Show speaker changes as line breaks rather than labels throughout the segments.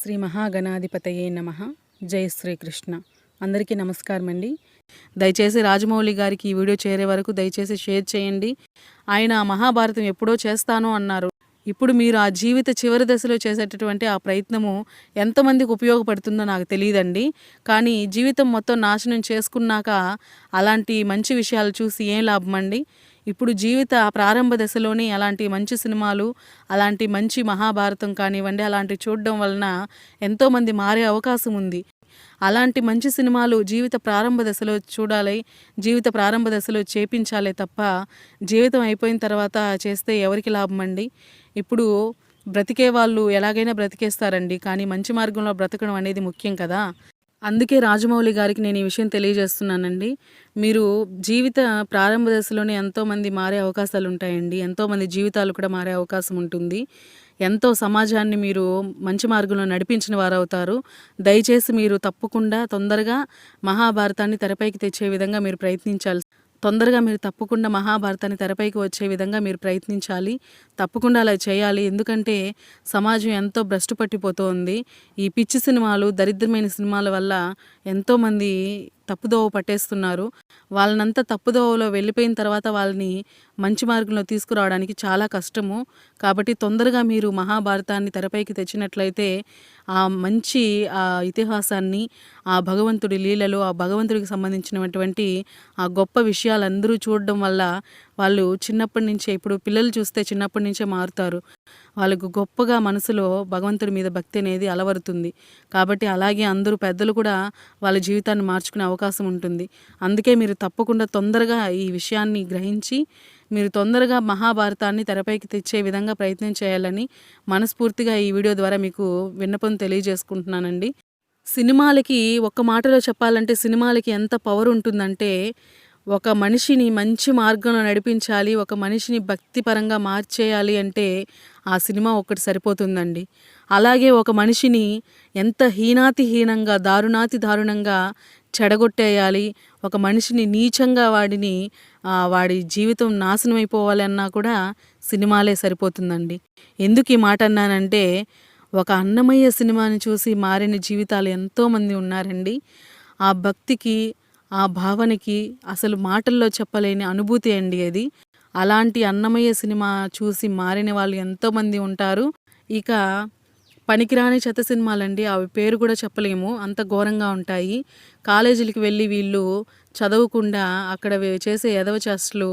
శ్రీ మహాగణాధిపతయే నమ. జై శ్రీకృష్ణ. అందరికీ నమస్కారం అండి దయచేసి రాజమౌళి గారికి ఈ వీడియో చేరే వరకు దయచేసి షేర్ చేయండి. ఆయన మహాభారతం ఎప్పుడో చేస్తాను అన్నారు. ఇప్పుడు మీరు ఆ జీవిత చివరి దశలో చేసేటటువంటి ఆ ప్రయత్నము ఎంతమందికి ఉపయోగపడుతుందో నాకు తెలియదండి. కానీ జీవితం మొత్తం నాశనం చేసుకున్నాక అలాంటి మంచి విషయాలు చూసి ఏం లాభం అండి ఇప్పుడు జీవిత ప్రారంభ దశలోనే అలాంటి మంచి సినిమాలు అలాంటి మంచి మహాభారతం కానివ్వండి అలాంటి చూడడం వలన ఎంతోమంది మారే అవకాశం ఉంది. అలాంటి మంచి సినిమాలు జీవిత ప్రారంభ దశలో చూడాలి జీవిత ప్రారంభ దశలో చేపించాలి తప్ప జీవితం అయిపోయిన తర్వాత చేస్తే ఎవరికి లాభం అండి? ఇప్పుడు బ్రతికే వాళ్ళు ఎలాగైనా బ్రతికేస్తారండి. కానీ మంచి మార్గంలో బ్రతకడం అనేది ముఖ్యం కదా. అందుకే రాజమౌళి గారికి నేను ఈ విషయం తెలియజేస్తున్నానండి. మీరు జీవిత ప్రారంభ దశలోనే ఎంతోమంది మారే అవకాశాలు ఉంటాయండి. ఎంతోమంది జీవితాలు కూడా మారే అవకాశం ఉంటుంది. ఎంతో సమాజాన్ని మీరు మంచి మార్గంలో నడిపించిన వారు అవుతారు దయచేసి మీరు తప్పకుండా తొందరగా మహాభారతాన్ని తెరపైకి తెచ్చే విధంగా మీరు ప్రయత్నించాలి తొందరగా మీరు తప్పకుండా మహాభారతాన్ని తెరపైకి వచ్చే విధంగా మీరు ప్రయత్నించాలి. తప్పకుండా అలా చేయాలి. ఎందుకంటే సమాజం ఎంతో భ్రష్టు పట్టిపోతోంది ఈ పిచ్చి సినిమాలు దరిద్రమైన సినిమాల వల్ల ఎంతోమంది తప్పుదోవ పట్టేస్తున్నారు. వాళ్ళనంతా తప్పుదోవలో వెళ్ళిపోయిన తర్వాత వాళ్ళని మంచి మార్గంలో తీసుకురావడానికి చాలా కష్టము. కాబట్టి తొందరగా మీరు మహాభారతాన్ని తెరపైకి తెచ్చినట్లయితే ఆ మంచి ఆ ఇతిహాసాన్ని ఆ భగవంతుడి లీలలు ఆ భగవంతుడికి సంబంధించినటువంటి ఆ గొప్ప విషయాలు అందరూ చూడడం వల్ల వాళ్ళు చిన్నప్పటి నుంచే ఇప్పుడు పిల్లలు చూస్తే చిన్నప్పటి నుంచే మారుతారు. వాళ్ళకు గొప్పగా మనసులో భగవంతుడి మీద భక్తి అనేది అలవరుతుంది. కాబట్టి అలాగే అందరూ పెద్దలు కూడా వాళ్ళ జీవితాన్ని మార్చుకునే అవకాశం ఉంటుంది. అందుకే మీరు తప్పకుండా తొందరగా ఈ విషయాన్ని గ్రహించి మీరు తొందరగా మహాభారతాన్ని తెరపైకి తెచ్చే విధంగా ప్రయత్నం చేయాలని మనస్ఫూర్తిగా ఈ వీడియో ద్వారా మీకు విన్నపం తెలియజేసుకుంటున్నానండి. సినిమాలకి ఒక్క మాటలో చెప్పాలంటే సినిమాలకి ఎంత పవర్ ఉంటుందంటే ఒక మనిషిని మంచి మార్గంలో నడిపించాలి ఒక మనిషిని భక్తిపరంగా మార్చేయాలి అంటే ఆ సినిమా ఒక్కటి సరిపోతుందండి. అలాగే ఒక మనిషిని ఎంత హీనాతి హీనంగా దారుణాతి దారుణంగా చెడగొట్టేయాలి ఒక మనిషిని నీచంగా వాడిని వాడి జీవితం నాశనం అయిపోవాలి అన్నా కూడా సినిమాలే సరిపోతుందండి. ఎందుకు ఈ మాట అన్నానంటే ఒక అన్నమయ్య సినిమాని చూసి మారిన జీవితాలు ఎంతోమంది ఉన్నారండి. ఆ భక్తికి ఆ భావనకి అసలు మాటల్లో చెప్పలేని అనుభూతి అండి అది. అలాంటి అన్నమయ్య సినిమా చూసి మారిన వాళ్ళు ఎంతోమంది ఉంటారు. ఇక పనికిరాని చెత్త సినిమాలండి. అవి పేరు కూడా చెప్పలేము. అంత ఘోరంగా ఉంటాయి. కాలేజీలకి వెళ్ళి వీళ్ళు చదవకుండా అక్కడ చేసే ఎదవ చేష్టలు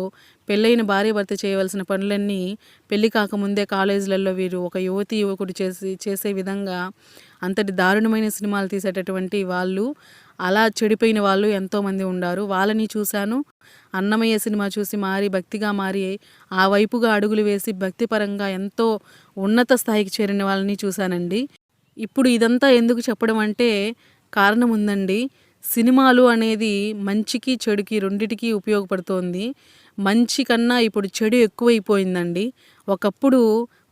పెళ్ళైన భార్య భర్త చేయవలసిన పనులన్నీ పెళ్ళి కాకముందే కాలేజీలలో వీరు ఒక యువతి యువకుడు చేసి చేసే విధంగా అంతటి దారుణమైన సినిమాలు తీసేటటువంటి వాళ్ళు అలా చెడిపోయిన వాళ్ళు ఎంతోమంది ఉన్నారు వాళ్ళని చూశాను. అన్నమయ్య సినిమా చూసి మారి భక్తిగా మారి ఆ వైపుగా అడుగులు వేసి భక్తిపరంగా ఎంతో ఉన్నత స్థాయికి చేరిన వాళ్ళని చూశానండి. ఇప్పుడు ఇదంతా ఎందుకు చెప్పడం అంటే కారణం ఉందండి. సినిమాలు అనేది మంచికి చెడుకి రెండిటికి ఉపయోగపడుతోంది. మంచి కన్నా ఇప్పుడు చెడు ఎక్కువైపోయిందండి. ఒకప్పుడు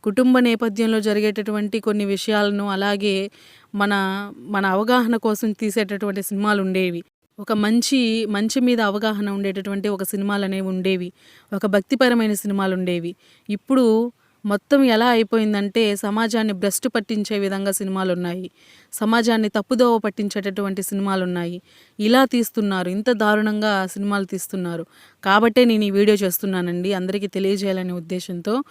కుటుంబ నేపథ్యంలో జరిగేటటువంటి కొన్ని విషయాలను అలాగే మన మన అవగాహన కోసం తీసేటటువంటి సినిమాలు ఉండేవి. ఒక మంచి మంచి మీద అవగాహన ఉండేటటువంటి ఒక సినిమాలు అనేవి ఉండేవి. ఒక భక్తిపరమైన సినిమాలు ఉండేవి. ఇప్పుడు మొత్తం ఎలా అయిపోయిందంటే సమాజాన్ని భ్రష్టు పట్టించే విధంగా సినిమాలు ఉన్నాయి. సమాజాన్ని తప్పుదోవ పట్టించేటటువంటి సినిమాలు ఉన్నాయి. ఇలా తీస్తున్నారు. ఇంత దారుణంగా సినిమాలు తీస్తున్నారు. కాబట్టే నేను ఈ వీడియో చేస్తున్నానండి. అందరికీ తెలియజేయాలనే ఉద్దేశంతో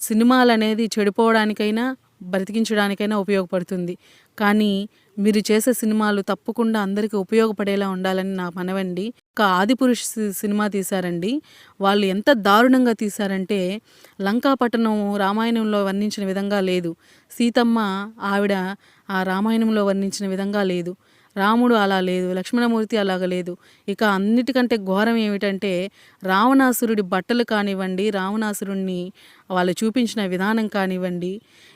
సినిమాలు అనేది చెడిపోవడానికైనా బ్రతికించడానికైనా ఉపయోగపడుతుంది. కానీ మీరు చేసే సినిమాలు తప్పకుండా అందరికీ ఉపయోగపడేలా ఉండాలని నా మనవండి. ఒక ఆదిపురుష్ సి- సినిమా తీశారండి. వాళ్ళు ఎంత దారుణంగా తీశారంటే లంకాపట్టణం రామాయణంలో వర్ణించిన విధంగా లేదు. సీతమ్మ ఆవిడ ఆ రామాయణంలో వర్ణించిన విధంగా లేదు. రాముడు అలా లేదు లక్ష్మణమూర్తి అలాగ లేదు. ఇక అన్నిటికంటే ఘోరం ఏమిటంటే రావణాసురుడి బట్టలు కానివ్వండి రావణాసురుణ్ణి వాళ్ళు చూపించిన విధానం కానివ్వండి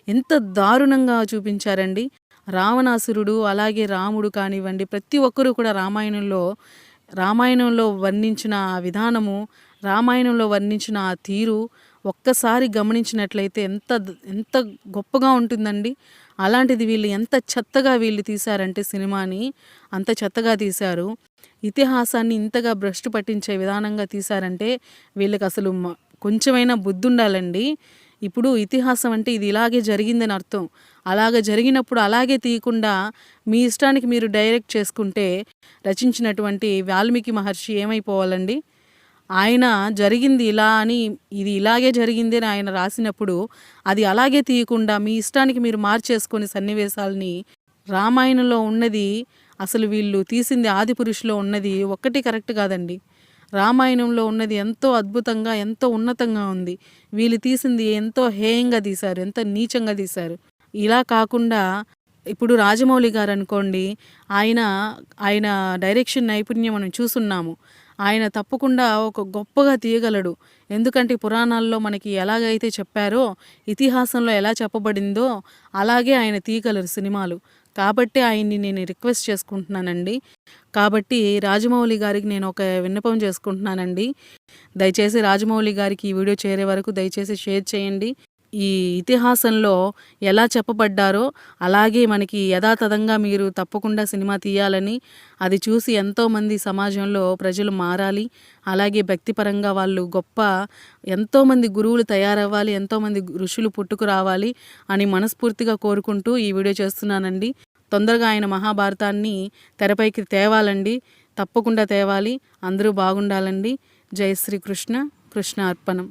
ఎంత దారుణంగా చూపించారండి. రావణాసురుడు అలాగే రాముడు కానివ్వండి ప్రతి ఒక్కరూ కూడా రామాయణంలో రామాయణంలో వర్ణించిన ఆ విధానము రామాయణంలో వర్ణించిన ఆ తీరు ఒక్కసారి గమనించినట్లయితే ఎంత ఎంత గొప్పగా ఉంటుందండి. అలాంటిది వీళ్ళు ఎంత చెత్తగా వీళ్ళు తీశారంటే సినిమాని అంత చెత్తగా తీశారు. ఇతిహాసాన్ని ఇంతగా భ్రష్టు పట్టించే విధానంగా తీశారంటే వీళ్ళకి అసలు మ- కొంచెమైనా బుద్ధి ఉండాలండి ఇప్పుడు ఇతిహాసం అంటే ఇది ఇలాగే జరిగిందని అర్థం. అలాగ జరిగినప్పుడు అలాగే తీయకుండా మీ ఇష్టానికి మీరు డైరెక్ట్ చేసుకుంటే రచించినటువంటి వాల్మీకి మహర్షి ఏమైపోవాలండి? ఆయన జరిగింది ఇలా అని ఇది ఇలాగే జరిగింది అని ఆయన రాసినప్పుడు అది అలాగే తీయకుండా మీ ఇష్టానికి మీరు మార్చేసుకునే సన్నివేశాలని రామాయణంలో ఉన్నది అసలు వీళ్ళు తీసింది ఆదిపురుషులో ఉన్నది ఒక్కటి కరెక్ట్ కాదండి. రామాయణంలో ఉన్నది ఎంతో అద్భుతంగా ఎంతో ఉన్నతంగా ఉంది. వీళ్ళు తీసింది ఎంతో హేయంగా తీశారు ఎంత నీచంగా తీశారు. ఇలా కాకుండా ఇప్పుడు రాజమౌళి గారు అనుకోండి ఆయన ఆయన డైరెక్షన్ నైపుణ్యం మనం చూసున్నాము. ఆయన తప్పకుండా ఒక గొప్పగా తీయగలడు. ఎందుకంటే పురాణాల్లో మనకి ఎలాగైతే చెప్పారో ఇతిహాసంలో ఎలా చెప్పబడిందో అలాగే ఆయన తీయగలరు సినిమాలు. కాబట్టి ఆయన్ని నేను రిక్వెస్ట్ చేసుకుంటున్నానండి. కాబట్టి రాజమౌళి గారికి నేను ఒక విన్నపం చేసుకుంటున్నానండి. దయచేసి రాజమౌళి గారికి ఈ వీడియో చేరే వరకు దయచేసి షేర్ చేయండి. ఈ ఇతిహాసంలో ఎలా చెప్పబడ్డారో అలాగే మనకి యథాతథంగా మీరు తప్పకుండా సినిమా తీయాలని అది చూసి ఎంతోమంది సమాజంలో ప్రజలు మారాలి. అలాగే భక్తిపరంగా వాళ్ళు గొప్ప ఎంతోమంది గురువులు తయారవ్వాలి ఎంతోమంది ఋషులు పుట్టుకు రావాలి అని మనస్ఫూర్తిగా కోరుకుంటూ ఈ వీడియో చేస్తున్నానండి. తొందరగా ఆయన మహాభారతాన్ని తెరపైకి తేవాలండి. తప్పకుండా తేవాలి. అందరూ బాగుండాలండి. జై శ్రీకృష్ణ. కృష్ణ అర్పణం